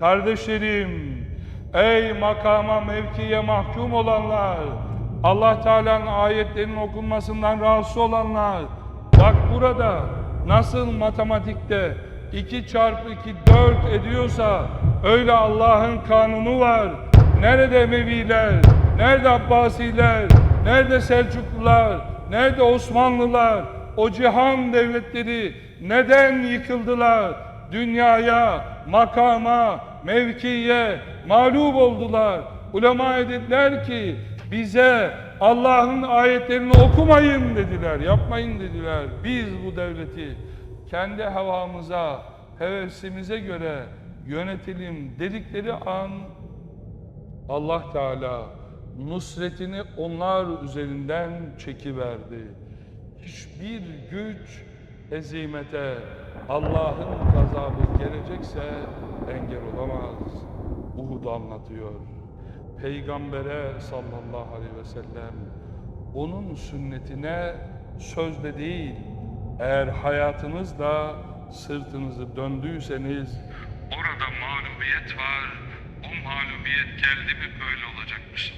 Kardeşlerim, ey makama mevkiye mahkum olanlar, Allah Teala'nın ayetlerinin okunmasından rahatsız olanlar, bak burada nasıl matematikte 2 çarpı 2 4 ediyorsa öyle Allah'ın kanunu var. Nerede Emeviler, nerede Abbasiler, nerede Selçuklular, nerede Osmanlılar, o cihan devletleri neden yıkıldılar? Dünyaya, makama, mevkiye mağlup oldular. Ulema dediler ki bize Allah'ın ayetlerini okumayın dediler, yapmayın dediler. Biz bu devleti kendi havamıza, hevesimize göre yönetelim dedikleri an Allah Teala nusretini onlar üzerinden çekiverdi. Hiçbir güç hezimete Allah'ın gazabı gelecekse engel. Uhud anlatıyor. Peygambere sallallahu aleyhi ve sellem onun sünnetine sözde değil eğer hayatınızda sırtınızı döndüyseniz orada mağlubiyet var. O mağlubiyet geldi mi böyle olacak Müslümanlar.